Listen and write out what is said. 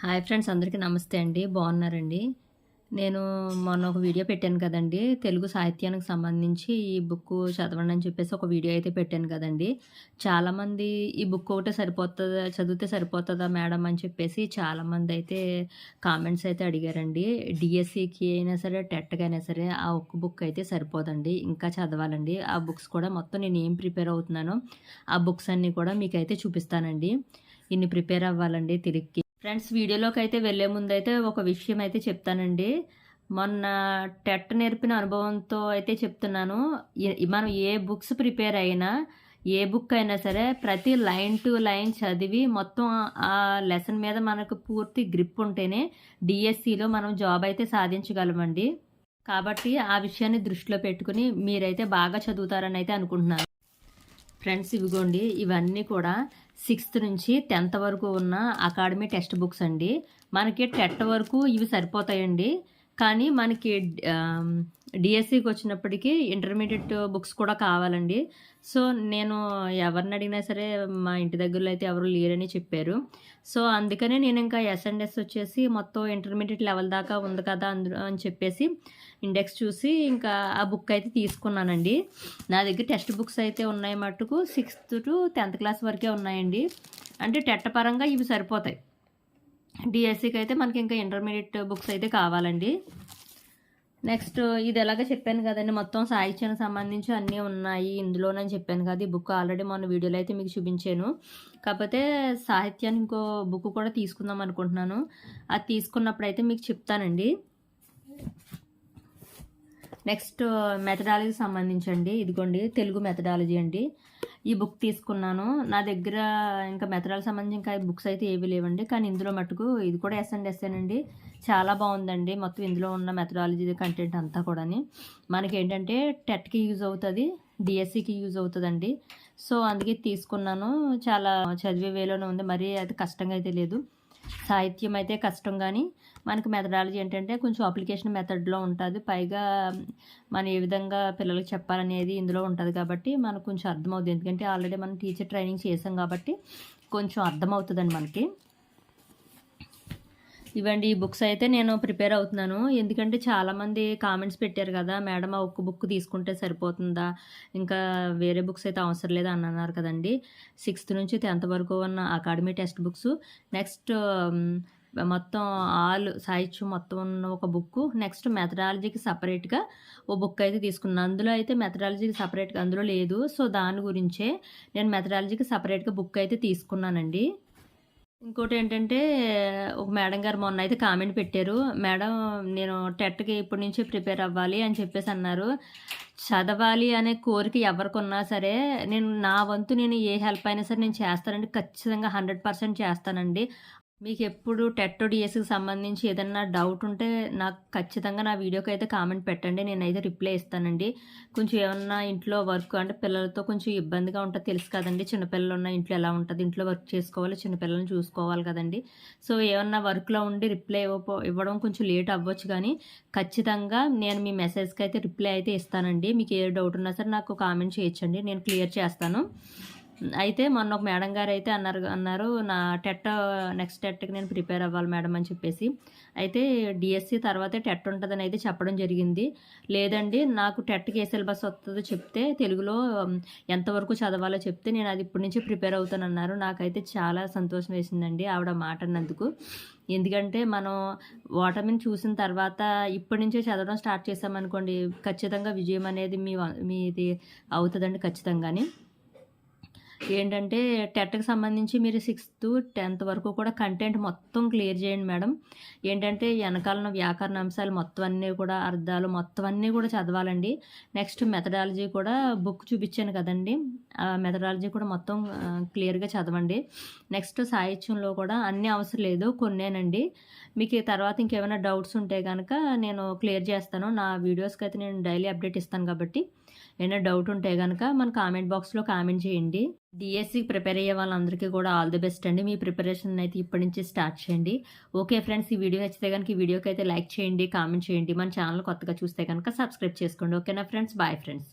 Hi friends అందరికీ నమస్తే అండి. బాగున్నారండి? నేను మొన్న ఒక వీడియో పెట్టాను కదండి. తెలుగు సాహిత్యానికి సంబంధించి ఈ బుక్ చదవండి అని చెప్పేసి ఒక వీడియో అయితే పెట్టాను కదండి. చాలామంది ఈ బుక్ ఒకటే సరిపోతుందా చదివితే సరిపోతుందా మేడం అని చెప్పేసి చాలామంది అయితే కామెంట్స్ అయితే అడిగారండి. డిఎస్సికి అయినా సరే టెట్కి అయినా సరే ఆ ఒక్క బుక్ అయితే సరిపోదండి. ఇంకా చదవాలండి. ఆ బుక్స్ కూడా మొత్తం నేను ఏం ప్రిపేర్ అవుతున్నానో ఆ బుక్స్ అన్నీ కూడా మీకు అయితే చూపిస్తానండి. ఇన్ని ప్రిపేర్ అవ్వాలండి తెలుగుకి ఫ్రెండ్స్ వీడియోలోకి అయితే వెళ్ళే ముందు అయితే ఒక విషయం అయితే చెప్తానండి. మొన్న టెట్ నేర్పిన అనుభవంతో అయితే చెప్తున్నాను. మనం ఏ బుక్స్ ప్రిపేర్ అయినా ఏ బుక్ అయినా సరే ప్రతి లైన్ టు లైన్ చదివి మొత్తం ఆ లెసన్ మీద మనకు పూర్తి గ్రిప్ ఉంటేనే డిఎస్సిలో మనం జాబ్ అయితే సాధించగలమండి. కాబట్టి ఆ విషయాన్ని దృష్టిలో పెట్టుకుని మీరైతే బాగా చదువుతారని అయితే అనుకుంటున్నాను. ఫ్రెండ్స్ ఇవిగోండి. ఇవన్నీ కూడా సిక్స్త్ నుంచి టెన్త్ వరకు ఉన్న అకాడమీ టెక్స్ట్ బుక్స్ అండి. మనకి టెట్ వరకు ఇవి సరిపోతాయండి. కానీ మనకి డిఎస్సికి వచ్చినప్పటికీ ఇంటర్మీడియట్ బుక్స్ కూడా కావాలండి. సో నేను ఎవరిని అడిగినా సరే మా ఇంటి దగ్గరలో అయితే ఎవరు లేరని చెప్పారు. సో అందుకనే నేను ఇంకా ఎస్ఎండ్ఎస్ వచ్చేసి మొత్తం ఇంటర్మీడియట్ లెవెల్ దాకా ఉంది కదా అందులో అని చెప్పేసి ఇండెక్స్ చూసి ఇంకా ఆ బుక్ అయితే తీసుకున్నానండి. నా దగ్గర టెక్స్ట్ బుక్స్ అయితే ఉన్నాయి మట్టుకు సిక్స్త్ టు టెన్త్ క్లాస్ వరకే ఉన్నాయండి. అంటే టెట్ట పరంగా ఇవి సరిపోతాయి. డిఎస్సికి అయితే మనకి ఇంకా ఇంటర్మీడియట్ బుక్స్ అయితే కావాలండి. నెక్స్ట్ ఇది ఎలాగ చెప్పాను కదండి మొత్తం సాహిత్యానికి సంబంధించి అన్నీ ఉన్నాయి ఇందులోనని చెప్పాను కదా ఈ బుక్ ఆల్రెడీ మొన్న వీడియోలో అయితే మీకు చూపించాను. కాకపోతే సాహిత్యాన్ని ఇంకో బుక్ కూడా తీసుకుందాం అనుకుంటున్నాను. అది తీసుకున్నప్పుడు అయితే మీకు చెప్తానండి. నెక్స్ట్ మెథడాలజీ సంబంధించండి. ఇదిగోండి తెలుగు మెథడాలజీ అండి. ఈ బుక్ తీసుకున్నాను. నా దగ్గర ఇంకా మెథడాల సంబంధించి ఇంకా బుక్స్ అయితే ఏవి లేవండి. కానీ ఇందులో మటుకు ఇది కూడా ఎస్ అండ్ అండి చాలా బాగుందండి. మొత్తం ఇందులో ఉన్న మెథడాలజీ కంటెంట్ అంతా కూడాని. మనకి ఏంటంటే టెట్కి యూజ్ అవుతుంది డిఎస్సికి యూజ్ అవుతుందండి. సో అందుకే తీసుకున్నాను. చాలా చదివే వేలోనే ఉంది. మరీ అది కష్టంగా అయితే లేదు. సాహిత్యం అయితే కష్టం కానీ మనకి మెథడాలజీ ఏంటంటే కొంచెం అప్లికేషన్ మెథడ్లో ఉంటుంది. పైగా మనం ఏ విధంగా పిల్లలకు చెప్పాలనేది ఇందులో ఉంటుంది కాబట్టి మనకు కొంచెం అర్థమవుతుంది ఎందుకంటే ఆల్రెడీ మనం టీచర్ ట్రైనింగ్ చేసాం కాబట్టి కొంచెం అర్థమవుతుందండి మనకి. ఇవ్వండి ఈ బుక్స్ అయితే నేను ప్రిపేర్ అవుతున్నాను. ఎందుకంటే చాలామంది కామెంట్స్ పెట్టారు కదా మేడం ఆ ఒక్క బుక్ తీసుకుంటే సరిపోతుందా? ఇంకా వేరే బుక్స్ అయితే అవసరం లేదు అని అన్నారు కదండి. సిక్స్త్ నుంచి టెన్త్ వరకు ఉన్న అకాడమీ టెక్స్ట్ బుక్స్. నెక్స్ట్ మొత్తం ఆల్ సాహిత్యం మొత్తం ఉన్న ఒక బుక్ నెక్స్ట్ మెథడాలజీకి సపరేట్గా ఓ బుక్ అయితే తీసుకున్నాను. అందులో అయితే మెథడాలజీకి సపరేట్గా అందులో లేదు. సో దాని గురించే నేను మెథడాలజీకి సపరేట్గా బుక్ అయితే తీసుకున్నానండి. ఇంకోటి ఏంటంటే ఒక మేడం గారు మొన్న అయితే కామెంట్ పెట్టారు. మేడం నేను టెట్కి ఇప్పటి నుంచి ప్రిపేర్ అవ్వాలి అని చెప్పేసి అన్నారు. చదవాలి అనే కోరిక ఎవరికొన్నా సరే నేను నా వంతు నేను ఏ హెల్ప్ అయినా సరే నేను చేస్తానండి. ఖచ్చితంగా హండ్రెడ్ పర్సెంట్ చేస్తానండి. మీకు ఎప్పుడు టెట్ డిఎస్కి సంబంధించి ఏదన్నా డౌట్ ఉంటే నాకు ఖచ్చితంగా నా వీడియోకి అయితే కామెంట్ పెట్టండి. నేనైతే రిప్లై ఇస్తానండి. కొంచెం ఏమన్నా ఇంట్లో వర్క్ అంటే పిల్లలతో కొంచెం ఇబ్బందిగా ఉంటుంది తెలుసు కదండి. చిన్నపిల్లలు ఉన్న ఇంట్లో ఎలా ఉంటుంది? ఇంట్లో వర్క్ చేసుకోవాలి చిన్నపిల్లల్ని చూసుకోవాలి కదండి. సో ఏమన్నా వర్క్లో ఉండి రిప్లై ఇవ్వడం కొంచెం లేట్ అవ్వచ్చు కానీ ఖచ్చితంగా నేను మీ మెసేజ్కి అయితే రిప్లై అయితే ఇస్తానండి. మీకు ఏ డౌట్ ఉన్నా సరే నాకు కామెంట్ చేయొచ్చండి. నేను క్లియర్ చేస్తాను. అయితే మొన్న ఒక మేడం గారు అయితే అన్నారు అన్నారు నా టెట్ నెక్స్ట్ టెట్కి నేను ప్రిపేర్ అవ్వాలి మేడం అని చెప్పేసి. అయితే డిఎస్సి తర్వాతే టెట్ ఉంటుందని అయితే చెప్పడం జరిగింది. లేదండి నాకు టెట్కి ఏ సిలబస్ వస్తుందో చెప్తే తెలుగులో ఎంతవరకు చదవాలో చెప్తే నేను అది ఇప్పటి నుంచి ప్రిపేర్ అవుతానన్నారు. నాకైతే చాలా సంతోషం వేసిందండి ఆవిడ మాట అన్నందుకు. ఎందుకంటే మనం ఓటమిని చూసిన తర్వాత ఇప్పటి నుంచే చదవడం స్టార్ట్ చేసామనుకోండి ఖచ్చితంగా విజయం అనేది మీ మీది అవుతుందండి ఖచ్చితంగానే. ఏంటంటే టెట్కి సంబంధించి మీరు సిక్స్త్ టెన్త్ వరకు కూడా కంటెంట్ మొత్తం క్లియర్ చేయండి మేడం. ఏంటంటే వెనకాలన్న వ్యాకరణ అంశాలు మొత్తం అన్నీ కూడా అర్థాలు మొత్తం అన్నీ కూడా చదవాలండి. నెక్స్ట్ మెథడాలజీ కూడా బుక్ చూపించాను కదండి. ఆ మెథడాలజీ కూడా మొత్తం క్లియర్గా చదవండి. నెక్స్ట్ సాహిత్యంలో కూడా అన్నీ అవసరం లేదు కొన్నేనండి. మీకు తర్వాత ఇంకేమైనా డౌట్స్ ఉంటే కనుక నేను క్లియర్ చేస్తాను. నా వీడియోస్కి అయితే నేను డైలీ అప్డేట్ ఇస్తాను కాబట్టి. ఏమైనా డౌట్ ఉంటే కనుక మన కామెంట్ బాక్స్లో కామెంట్ చేయండి. డిఎస్సి ప్రిపేర్ అయ్యే వాళ్ళందరికీ కూడా ఆల్ ది బెస్ట్ అండి. మీ ప్రిపరేషన్ అయితే ఇప్పటి నుంచి స్టార్ట్ చేయండి. ఓకే ఫ్రెండ్స్ ఈ వీడియో నచ్చితే కనుక ఈ వీడియోకి అయితే లైక్ చేయండి కామెంట్ చేయండి. మన ఛానల్ కొత్తగా చూస్తే కనుక సబ్స్క్రైబ్ చేసుకోండి. ఓకేనా ఫ్రెండ్స్? Bye friends.